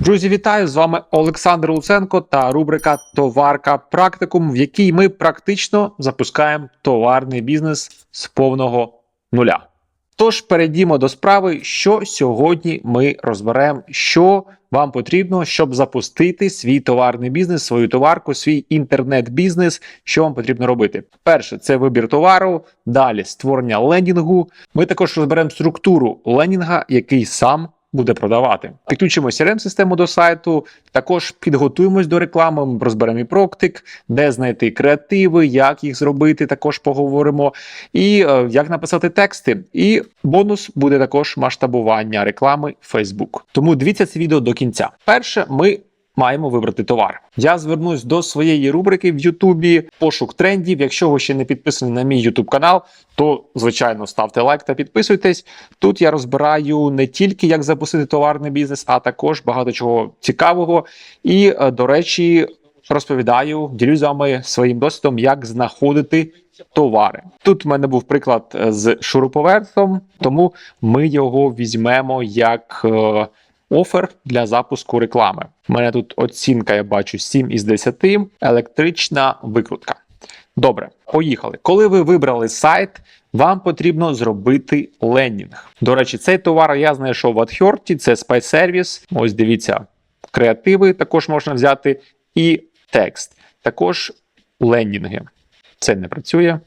Друзі, вітаю! З вами Олександр Луценко та рубрика Товарка Практикум, в якій ми практично запускаємо товарний бізнес з повного нуля. Тож перейдімо до справи, що сьогодні ми розберемо, що вам потрібно, щоб запустити свій товарний бізнес, свою товарку, свій інтернет-бізнес. Що вам потрібно робити? Перше, це вибір товару, далі створення лендінгу. Ми також розберемо структуру ленінга, який сам буде продавати. Підключимо crm систему до сайту, також підготуємось до реклами, розберемо і проктик, де знайти креативи, як їх зробити, також поговоримо, і е, як написати тексти. І бонус буде також масштабування реклами Facebook. Тому дивіться це відео до кінця. Перше, ми маємо вибрати товар. Я звернусь до своєї рубрики в Ютубі пошук трендів. Якщо ви ще не підписані на мій Ютуб канал, то звичайно ставте лайк та підписуйтесь. Тут я розбираю не тільки як запустити товарний бізнес, а також багато чого цікавого. І, е, до речі, розповідаю, ділюсь з вами своїм досвідом, як знаходити товари. Тут в мене був приклад е, з шуруповертом, тому ми його візьмемо як. Офер для запуску реклами. У мене тут оцінка, я бачу 7 із 10, електрична викрутка. Добре, поїхали. Коли ви вибрали сайт, вам потрібно зробити лендінг. До речі, цей товар я знайшов в AdHerty, це Service. Ось дивіться, креативи також можна взяти, і текст. Також лендінги. Це не працює.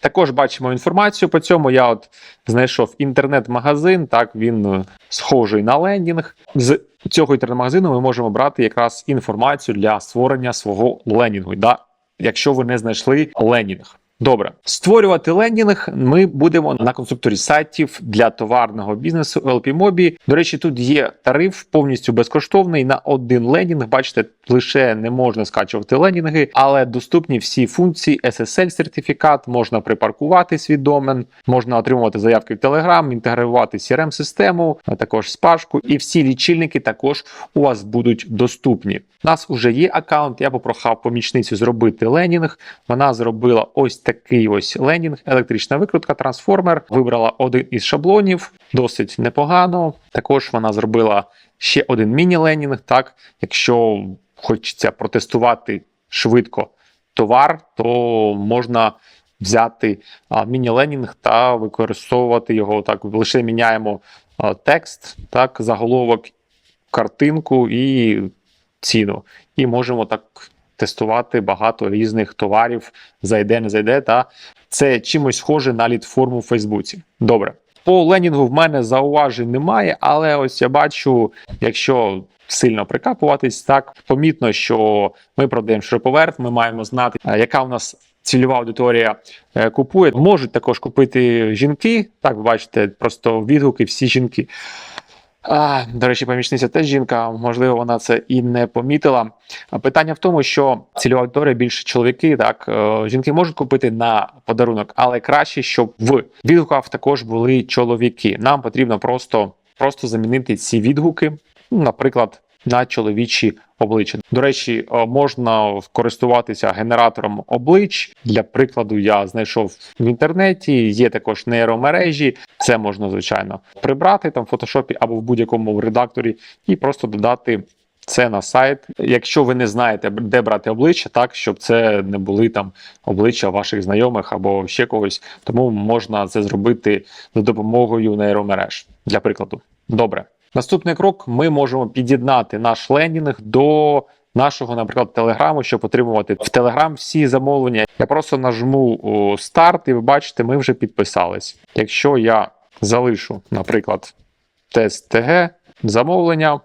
Також бачимо інформацію по цьому. Я от знайшов інтернет-магазин. Так він е, схожий на лендінг. З цього інтернет-магазину ми можемо брати якраз інформацію для створення свого лендінгу. Да? Якщо ви не знайшли лендінг. Добре, створювати лендінг ми будемо на конструкторі сайтів для товарного бізнесу LPMobi. До речі, тут є тариф повністю безкоштовний на один лендінг. Бачите, лише не можна скачувати лендінги, але доступні всі функції SSL сертифікат, можна припаркувати свій домен, можна отримувати заявки в Telegram, інтегрувати crm систему а також спашку, і всі лічильники також у вас будуть доступні. У нас вже є аккаунт. Я попрохав помічницю зробити лендінг. Вона зробила ось такий ось лендінг, електрична викрутка, трансформер. Вибрала один із шаблонів, досить непогано. Також вона зробила ще один міні-лендінг. Так, якщо хочеться протестувати швидко товар, то можна взяти міні-ленінг та використовувати його так. Лише міняємо а, текст, так, заголовок, картинку і ціну. І можемо так тестувати багато різних товарів, зайде, не зайде. Та це чимось схоже на лід-форму в Фейсбуці. Добре. По ленінгу в мене зауважень немає, але ось я бачу, якщо сильно прикапуватись, так помітно, що ми продаємо широповерт, ми маємо знати, е, яка у нас цільова аудиторія е, купує. Можуть також купити жінки. Так, ви бачите, просто відгуки всі жінки. А, до речі, помічниця теж жінка, можливо, вона це і не помітила. Питання в тому, що цільова аудиторія більше чоловіки, так е, жінки можуть купити на подарунок, але краще, щоб в відгуках також були чоловіки. Нам потрібно просто, просто замінити ці відгуки, ну, наприклад, на чоловічі обличчя. До речі, е, можна користуватися генератором облич. Для прикладу, я знайшов в інтернеті. Є також нейромережі. Це можна звичайно прибрати там в фотошопі або в будь-якому редакторі, і просто додати. Це на сайт. Якщо ви не знаєте, де брати обличчя, так щоб це не були там обличчя ваших знайомих або ще когось, тому можна це зробити за допомогою нейромереж. Для прикладу, добре. Наступний крок: ми можемо під'єднати наш лендінг до нашого, наприклад, телеграму, щоб отримувати в телеграм всі замовлення. Я просто нажму старт, і ви бачите, ми вже підписались. Якщо я залишу, наприклад, тест ТГ замовлення,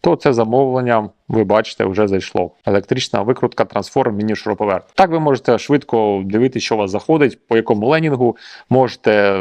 то це замовлення, ви бачите, вже зайшло. Електрична викрутка, трансформ, міні шуруповерт. Так ви можете швидко дивитися, що у вас заходить, по якому ленінгу можете.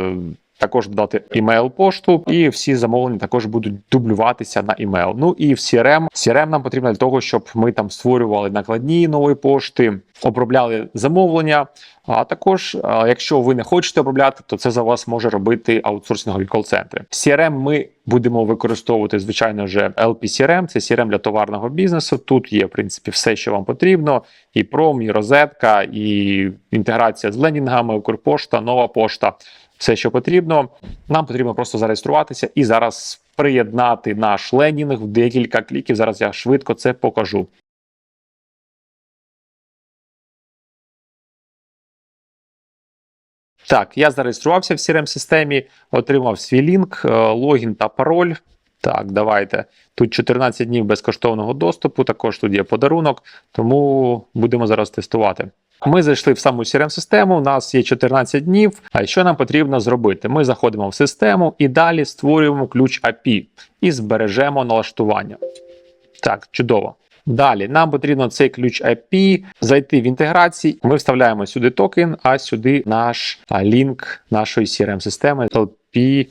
Також додати імейл-пошту, і всі замовлення також будуть дублюватися на імейл. Ну і в CRM. CRM нам потрібно для того, щоб ми там створювали накладні нової пошти, обробляли замовлення. А також, якщо ви не хочете обробляти, то це за вас може робити аутсорсингові кол-центри. CRM ми будемо використовувати, звичайно, вже LP-CRM, це CRM для товарного бізнесу. Тут є, в принципі, все, що вам потрібно: і пром, і розетка, і інтеграція з лендінгами, Укрпошта, нова пошта. Все, що потрібно. Нам потрібно просто зареєструватися і зараз приєднати наш лендінг в декілька кліків. Зараз я швидко це покажу. Так, я зареєструвався в crm системі отримав свій лінк, е, логін та пароль. Так, давайте. Тут 14 днів безкоштовного доступу, також тут є подарунок, тому будемо зараз тестувати. Ми зайшли в саму crm систему у нас є 14 днів. А що нам потрібно зробити? Ми заходимо в систему і далі створюємо ключ API і збережемо налаштування. Так, чудово. Далі нам потрібно цей ключ IP зайти в інтеграції. Ми вставляємо сюди токен, а сюди наш лінк нашої crm системи LP е,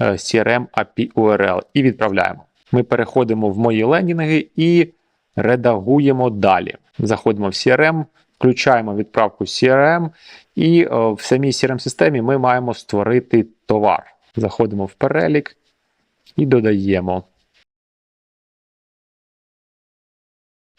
CRM API URL і відправляємо. Ми переходимо в мої лендінги і редагуємо далі. Заходимо в CRM, включаємо відправку CRM, і е, в самій crm системі ми маємо створити товар. Заходимо в перелік і додаємо.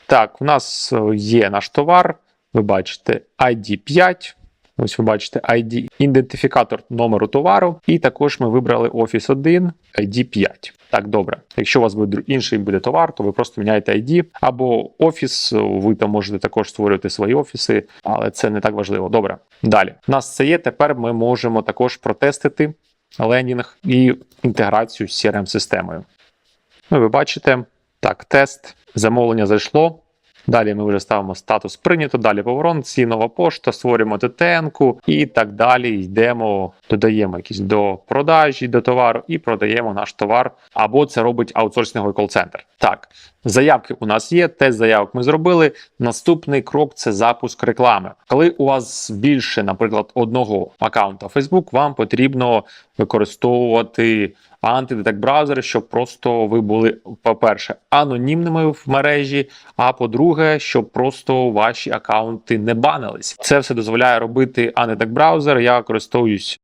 Так, у нас е, є наш товар. Ви бачите ID 5. Ось ви бачите ID, ідентифікатор номеру товару. І також ми вибрали Office 1 ID 5. Так, добре. Якщо у вас буде інший буде товар, то ви просто міняєте ID або офіс. Ви там можете також створювати свої офіси, але це не так важливо. Добре. Далі. У нас це є. Тепер ми можемо також протестити лендінг і інтеграцію з crm системою Ну, ви бачите, так, тест, замовлення зайшло. Далі ми вже ставимо статус прийнято, далі ці нова пошта, створюємо ТТН-ку і так далі йдемо, додаємо якісь до продажі, до товару і продаємо наш товар. Або це робить аутсорсинговий кол-центр. Так, заявки у нас є, тест заявок ми зробили. Наступний крок це запуск реклами. Коли у вас більше, наприклад, одного аккаунта Facebook, вам потрібно використовувати антидетект браузери, щоб просто ви були, по-перше, анонімними в мережі. А по-друге, щоб просто ваші аккаунти не банились. Це все дозволяє робити антидетект браузер. Я користуюсь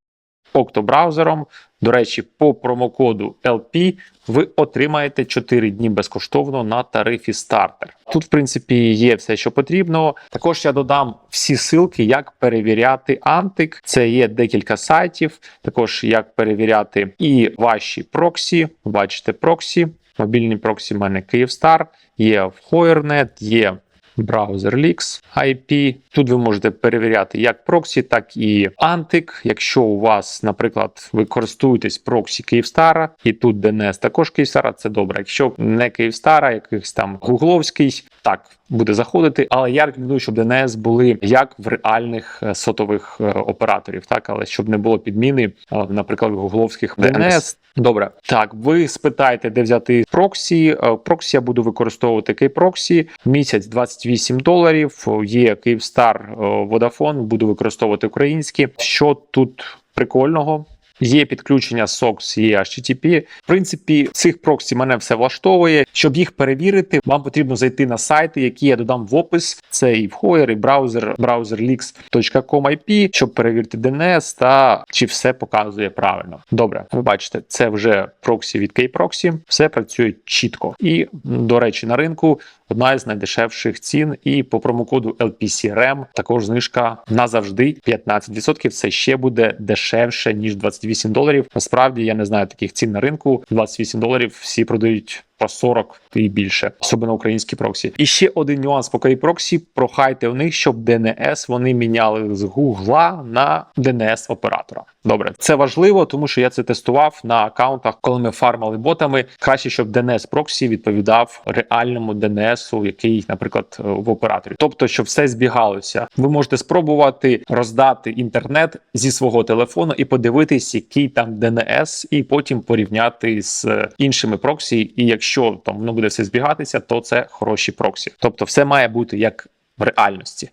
Octo-браузером. До речі, по промокоду LP ви отримаєте 4 дні безкоштовно на тарифі стартер. Тут, в принципі, є все, що потрібно. Також я додам всі ссылки, як перевіряти антик. Це є декілька сайтів. Також як перевіряти і ваші проксі. Бачите, проксі. Мобільні проксі в мене Київстар, є в Hoernet, є браузер Leaks IP. Тут ви можете перевіряти як проксі, так і антик. Якщо у вас, наприклад, ви користуєтесь проксі Київстара, і тут DNS також Київстара, це добре. Якщо не Київстара, якийсь там гугловський, так буде заходити. Але я рекомендую, щоб DNS були як в реальних е, сотових е, операторів, так але щоб не було підміни, е, наприклад, гугловських DNS. Добре, так ви спитаєте, де взяти проксі. Проксі я буду використовувати Київпроксі. Місяць 28 доларів. Є Київстар Водафон, Vodafone, буду використовувати українські. Що тут прикольного? Є підключення SOX, є HTTP. В принципі, цих проксі мене все влаштовує. Щоб їх перевірити, вам потрібно зайти на сайти, які я додам в опис. Це і в Hoyer, і браузер, browserleaks.com IP, щоб перевірити DNS та чи все показує правильно. Добре, ви бачите, це вже проксі від Kproxy. Все працює чітко. І, до речі, на ринку одна із найдешевших цін. І по промокоду LPCRM також знижка назавжди 15%. Це ще буде дешевше ніж 28 доларів. Насправді я не знаю таких цін на ринку. 28 доларів всі продають. По 40 і більше, особливо українські проксі. І ще один нюанс по проксі. Прохайте у них, щоб DNS вони міняли з Гугла на DNS оператора. Добре, це важливо, тому що я це тестував на аккаунтах, коли ми фармили ботами. Краще, щоб DNS проксі відповідав реальному DNS, який, наприклад, в операторі. Тобто, щоб все збігалося. Ви можете спробувати роздати інтернет зі свого телефону і подивитись, який там DNS, і потім порівняти з іншими проксі. І якщо там воно буде все збігатися, то це хороші проксі. Тобто, все має бути як в реальності.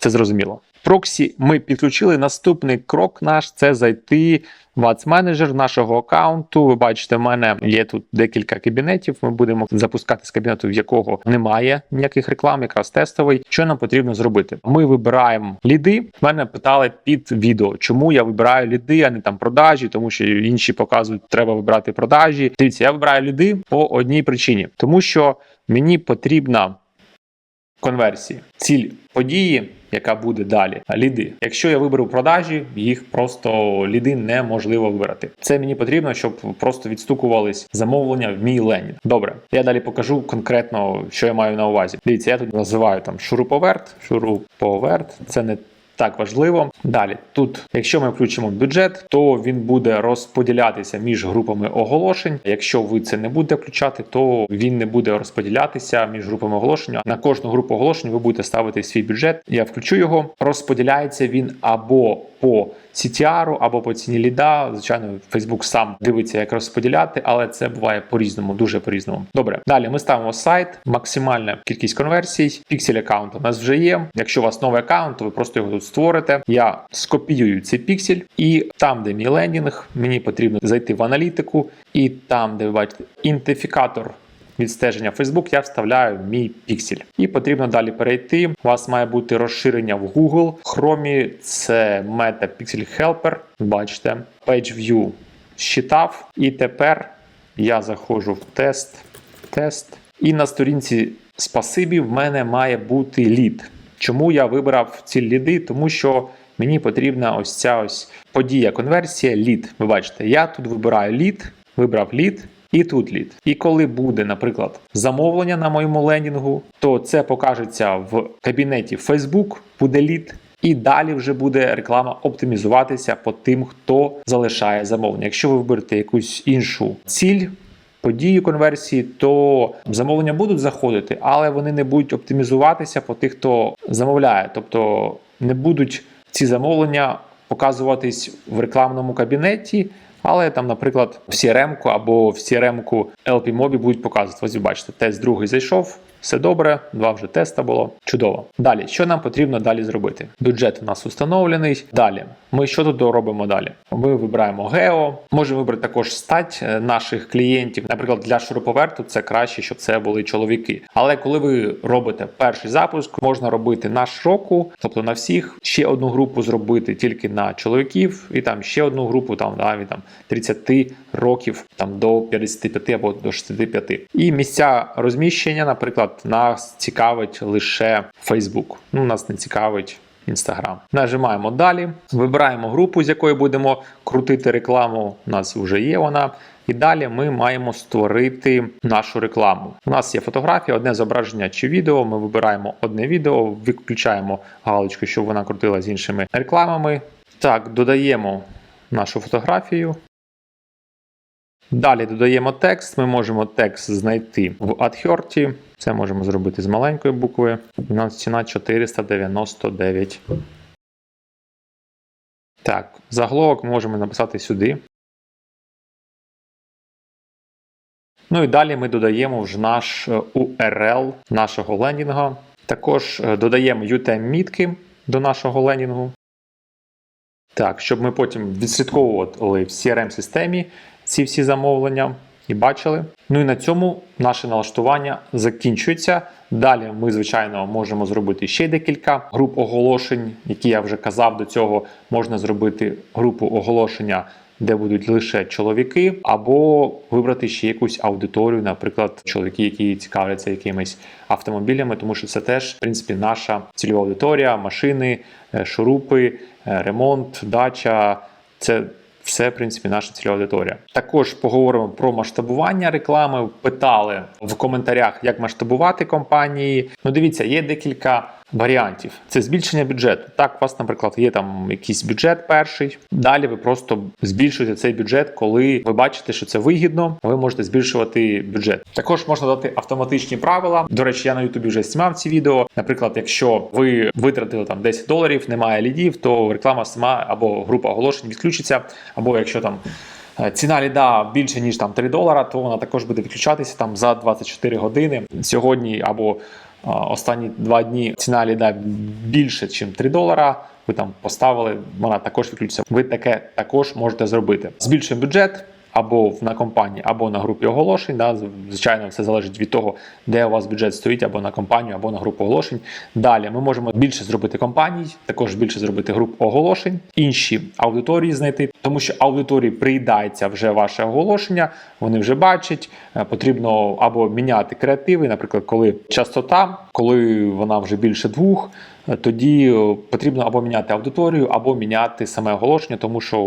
Це зрозуміло. Проксі ми підключили. Наступний крок наш це зайти в Ads Manager нашого аккаунту. Ви бачите, в мене є тут декілька кабінетів. Ми будемо запускати з кабінету, в якого немає ніяких реклам, якраз тестовий. Що нам потрібно зробити? Ми вибираємо ліди. Мене питали під відео, чому я вибираю ліди, а не там продажі, тому що інші показують, треба вибирати продажі. Дивіться, я вибираю ліди по одній причині, тому що мені потрібна конверсії. Ціль події, яка буде далі, ліди. Якщо я виберу продажі, їх просто ліди неможливо вибрати. Це мені потрібно, щоб просто відстукувались замовлення в мій лені. Добре, я далі покажу конкретно, що я маю на увазі. Дивіться, я тут називаю там шуруповерт, шуруповерт. Це не так важливо. Далі, тут, якщо ми включимо бюджет, то він буде розподілятися між групами оголошень. Якщо ви це не будете включати, то він не буде розподілятися між групами оголошення. На кожну групу оголошень ви будете ставити свій бюджет. Я включу його. Розподіляється він або по CTR, або по ціні ліда. Звичайно, Facebook сам дивиться, як розподіляти, але це буває по-різному, дуже по-різному. Добре, далі ми ставимо сайт, максимальна кількість конверсій. Піксель аккаунт у нас вже є. Якщо у вас новий аккаунт, то ви просто його тут створите. Я скопіюю цей піксель, і там, де мій лендінг, мені потрібно зайти в аналітику, і там, де ви бачите ідентифікатор відстеження Facebook, я вставляю мій піксель. І потрібно далі перейти. У вас має бути розширення в Google. Chrome це Meta Pixel Helper. Бачите, Page View щитав. І тепер я заходжу в тест. Тест. І на сторінці спасибі в мене має бути лід. Чому я вибрав ці ліди? Тому що мені потрібна ось ця ось подія конверсія лід. Ви бачите, я тут вибираю лід, вибрав лід. І тут лід. І коли буде, наприклад, замовлення на моєму лендінгу, то це покажеться в кабінеті Facebook, буде лід. І далі вже буде реклама оптимізуватися по тим, хто залишає замовлення. Якщо ви виберете якусь іншу ціль, подію конверсії, то замовлення будуть заходити, але вони не будуть оптимізуватися по тих, хто замовляє. Тобто не будуть ці замовлення показуватись в рекламному кабінеті. Але там, наприклад, в CRM-ку або в CRM-ку LP-Mobi будуть показувати. Ось ви бачите, тест другий зайшов, все добре, два вже теста було. Чудово. Далі, що нам потрібно далі зробити? Бюджет у нас установлений. Далі, ми що тут робимо далі? Ми вибираємо гео, можемо вибрати також стать е, наших клієнтів. Наприклад, для шуруповерту це краще, щоб це були чоловіки. Але коли ви робите перший запуск, можна робити на широку, тобто на всіх, ще одну групу зробити тільки на чоловіків, і там ще одну групу там да, від там 30 років там до 55 або до 65. І місця розміщення, наприклад, нас цікавить лише Facebook. Ну, нас не цікавить. Інстаграм. Нажимаємо далі, вибираємо групу, з якої будемо крутити рекламу. У нас вже є вона. І далі ми маємо створити нашу рекламу. У нас є фотографія, одне зображення чи відео. Ми вибираємо одне відео, виключаємо галочку, щоб вона крутила з іншими рекламами. Так, додаємо нашу фотографію. Далі додаємо текст. Ми можемо текст знайти в AdHerty. Це можемо зробити з маленької букви. У нас ціна 499. Так, заголовок можемо написати сюди. Ну і далі ми додаємо вже наш е, URL нашого лендінга. Також е, додаємо UTM-мітки до нашого лендінгу. Так, щоб ми потім відслідковували в CRM-системі ці всі замовлення і бачили. Ну і на цьому наше налаштування закінчується. Далі ми, звичайно, можемо зробити ще декілька груп оголошень, які я вже казав до цього. Можна зробити групу оголошення, де будуть лише чоловіки, або вибрати ще якусь аудиторію, наприклад, чоловіки, які цікавляться якимись автомобілями, тому що це теж, в принципі, наша цільова аудиторія, машини, е, шурупи, е, ремонт, дача. Це все, в принципі, наша цільова аудиторія. Також поговоримо про масштабування реклами. Питали в коментарях, як масштабувати компанії. Ну, дивіться, є декілька варіантів. Це збільшення бюджету. Так, у вас, наприклад, є там якийсь бюджет перший. Далі ви просто збільшуєте цей бюджет, коли ви бачите, що це вигідно. Ви можете збільшувати бюджет. Також можна дати автоматичні правила. До речі, я на Ютубі вже знімав ці відео. Наприклад, якщо ви витратили там 10 доларів, немає лідів, то реклама сама або група оголошень відключиться, або якщо там. е, Ціна ліда більше ніж там 3 долара, то вона також буде відключатися там за 24 години. Сьогодні або останні два дні ціна ліда більше, ніж 3 долара. Ви там поставили, вона також відключиться. Ви таке також можете зробити. Збільшуємо бюджет. Або на компанії, або на групі оголошень. Да? Звичайно, все залежить від того, де у вас бюджет стоїть, або на компанію, або на групу оголошень. Далі ми можемо більше зробити компаній, також більше зробити груп оголошень, інші аудиторії знайти, тому що аудиторії приїдається вже ваше оголошення, вони вже бачать. Е, Потрібно або міняти креативи, наприклад, коли частота, коли вона вже більше двох. Е, Тоді е, потрібно або міняти аудиторію, або міняти саме оголошення, тому що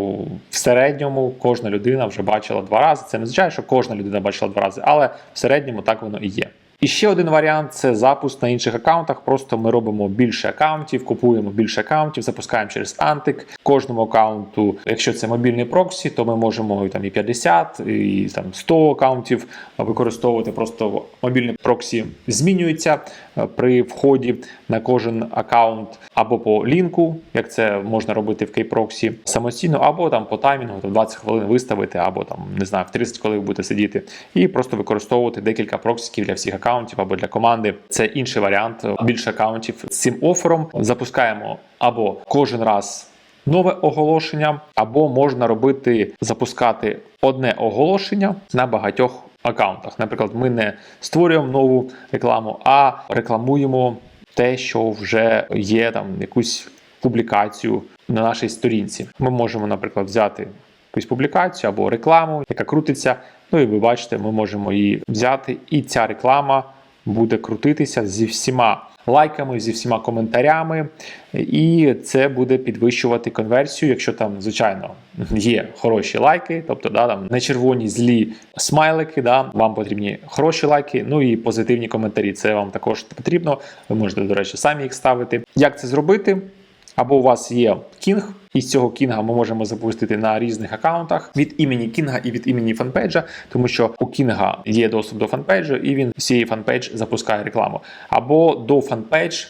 в середньому кожна людина вже бачила два рази. Це не означає, що кожна людина бачила два рази, але в середньому так воно і є. І ще один варіант це запуск на інших аккаунтах. Просто ми робимо більше аккаунтів, купуємо більше аккаунтів, запускаємо через Антик. Кожному аккаунту, якщо це мобільний проксі, то ми можемо і там і 50, і там 100 аккаунтів використовувати. Просто мобільний проксі змінюється е, при вході на кожен аккаунт або по лінку, як це можна робити в кейпроксі самостійно, або там по таймінгу, там 20 хвилин виставити, або там не знаю, в 30 коли ви будете сидіти, і просто використовувати декілька проксиків для всіх аккаунтів або для команди. Це інший варіант. Більше аккаунтів з цим офером запускаємо або кожен раз. Нове оголошення, або можна робити запускати одне оголошення на багатьох аккаунтах. Наприклад, ми не створюємо нову рекламу, а рекламуємо те, що вже є там якусь публікацію на нашій сторінці. Ми можемо, наприклад, взяти якусь публікацію або рекламу, яка крутиться. Ну і ви бачите, ми можемо її взяти, і ця реклама буде крутитися зі всіма лайками, зі всіма коментарями, і це буде підвищувати конверсію, якщо там, звичайно, є хороші лайки, тобто да, там не червоні злі смайлики, да, вам потрібні хороші лайки, ну і позитивні коментарі. Це вам також потрібно. Ви можете, до речі, самі їх ставити. Як це зробити? Або у вас є кінг, і з цього кінга ми можемо запустити на різних аккаунтах від імені кінга і від імені фанпейджа, тому що у кінга є доступ до фанпейджу, і він всієї фанпейдж запускає рекламу. Або до фанпейдж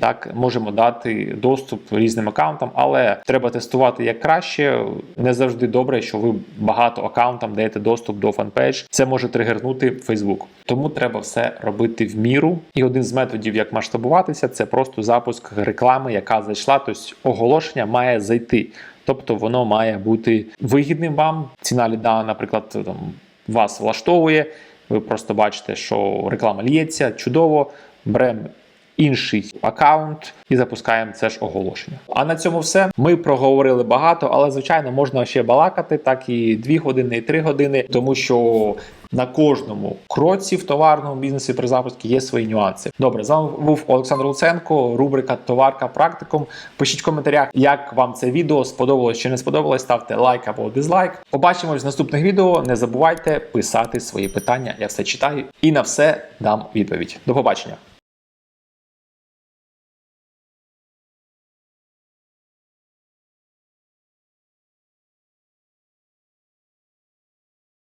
так, можемо дати доступ різним аккаунтам, але треба тестувати як краще. Не завжди добре, що ви багато аккаунтам даєте доступ до фанпейдж. Це може тригернути Facebook. Тому треба все робити в міру. І один з методів, як масштабуватися, це просто запуск реклами, яка зайшла. Тобто оголошення має зайти. Тобто воно має бути вигідним вам. Ціна ліда, наприклад, там вас влаштовує. Ви просто бачите, що реклама лється чудово. Беремо інший аккаунт і запускаємо це ж оголошення. А на цьому все. Ми проговорили багато, але звичайно можна ще балакати, так і 2 години, і 3 години, тому що. На кожному кроці в товарному бізнесі при запуску є свої нюанси. Добре, з вами був Олександр Луценко, рубрика Товарка практикум. Пишіть в коментарях, як вам це відео сподобалось чи не сподобалось. Ставте лайк або дизлайк. Побачимось в наступних відео. Не забувайте писати свої питання. Я все читаю і на все дам відповідь. До побачення.